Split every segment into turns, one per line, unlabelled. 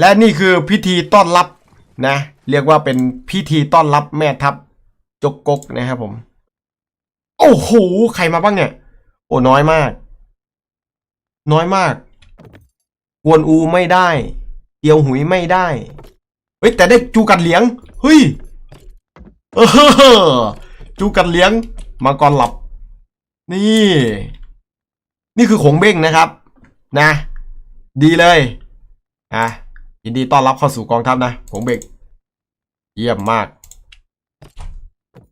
และนี่คือพิธีต้อนรับนะ เรียกว่าเป็นพิธีต้อนรับแม่ทัพจกกกนะครับผม โอ้โหใครมาบ้างเนี่ย โอ้น้อยมาก น้อยมาก กวนอูไม่ได้เตียวหุยไม่ได้ เฮ้ยแต่ได้จูกัดเหลียงเฮ้ยเออจูกัดเหลียงมาก่อนหลับ นี่ นี่คือขงเบ้งนะครับ นะ ดีเลยอะ ยินดีต้อนรับเข้าสู่กองทัพนะขงเบ้งเยี่ยมมาก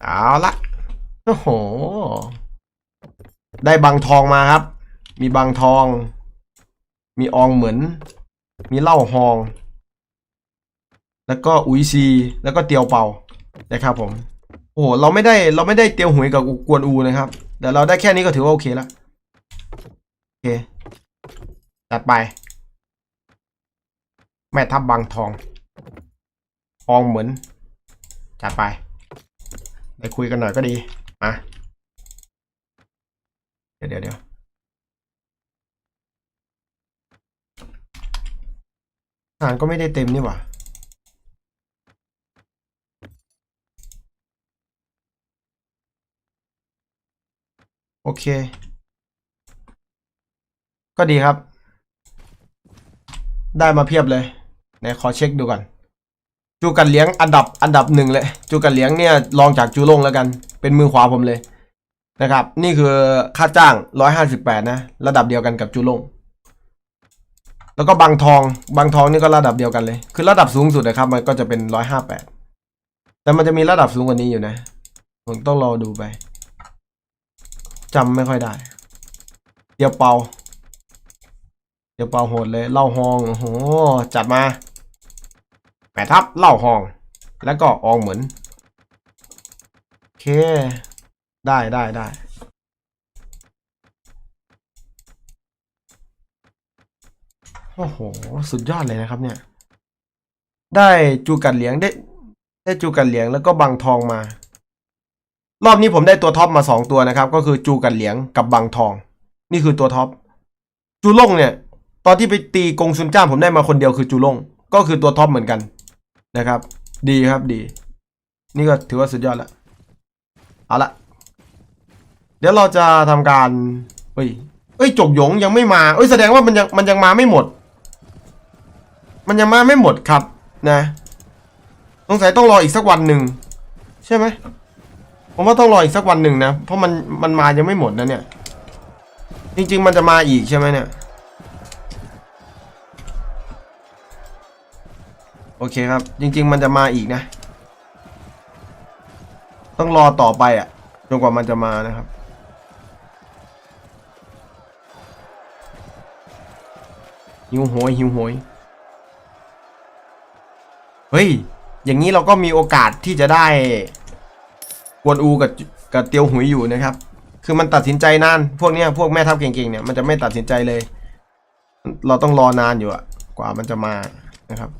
เอาละโอ้โห ได้บางทองมาครับ มีบางทอง มีอองเหมือน มีเหล้าฮอง แล้วก็อุยซี แล้วก็เตียวเป่านะครับผม โอ้โห เราไม่ได้เราไม่ได้เตียวหวยกับกวนอูนะครับ แต่เราได้แค่นี้ก็ถือว่าโอเคแล้ว โอเคจัดไป แม่ทับบางทองอองเหมือนจัดไป ไปคุยกันหน่อยก็ดีมาเดี๋ยวเดี๋ยวเดี๋ยวทหารก็ไม่ได้เต็มนี่หว่าโอเค ก็ดีครับ ได้มาเพียบเลย ไหนขอเช็คดูก่อน จูกันเลี้ยงอันดับอันดับหนึ่งเลย จูกันเลี้ยงเนี่ยรองจากจูลงแล้วกัน เป็นมือขวาผมเลยนะครับ นี่คือค่าจ้างร้อยห้าสิบแปดนะ ระดับเดียวกันกับจูลง แล้วก็บางทอง บางทองนี่ก็ระดับเดียวกันเลย คือระดับสูงสุดนะครับ มันก็จะเป็นร้อยห้าแปดแต่มันจะมีระดับสูงกว่านี้อยู่นะ ผมต้องรอดูไปจำไม่ค่อยได้ เดี๋ยวเปา เดี๋ยวเป่าโหดเลยเล่าฮองโอ้โหจัดมาแปดทับเล่าฮอง แล้วก็อองเหมือนโอเค ได้ได้ได้โอ้โห สุดยอดเลยนะครับเนี่ย ได้จูกัดเหลียงได้ ได้จูกัดเหลียงแล้วก็บังทองมา รอบนี้ผมได้ตัวท็อปมาสองตัวนะครับ ก็คือจูกัดเหลียงกับบังทอง นี่คือตัวท็อปจูล่งเนี่ย ตอนที่ไปตีกงซุนจ้ามผมได้มาคนเดียวคือจูล่งก็คือตัวท็อปเหมือนกันนะครับ ดีครับดี นี่ก็ถือว่าสุดยอดล้วเอาละเดี๋ยวเราจะทำการเฮ้ยเอ้ยจกหยงยังไม่มาเอ้ยแสดงว่ามันยังมันยังมาไม่หมด มันยังมาไม่หมดครับนะสงสัยต้องรออีกสักวันหนึ่งใช่ไหมผมว่าต้องรออีกสักวันหนึ่งนะ เพราะมันมันมายังไม่หมดนะเนี่ย จริง ๆ มันจะมาอีกใช่ไหมเนี่ย อเคครับ จริง ๆ มันจะมาอีกนะ ต้องรอต่อไปอะจนกว่ามันจะมานะครับ หิวโหยหิวโหยเฮ้ย อย่างนี้เราก็มีโอกาสที่จะได้กวนอูกับกับเตียวหุยอยู่นะครับ คือมันตัดสินใจนาน พวกเนี้ยพวกแม่ทัพเก่งๆเนี่ยมันจะไม่ตัดสินใจเลย เราต้องรอนานอยู่อะกว่ามันจะมานะครับ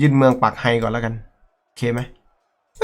ยื่นเมืองปักไฮก่อนแล้วกัน โอเคไหม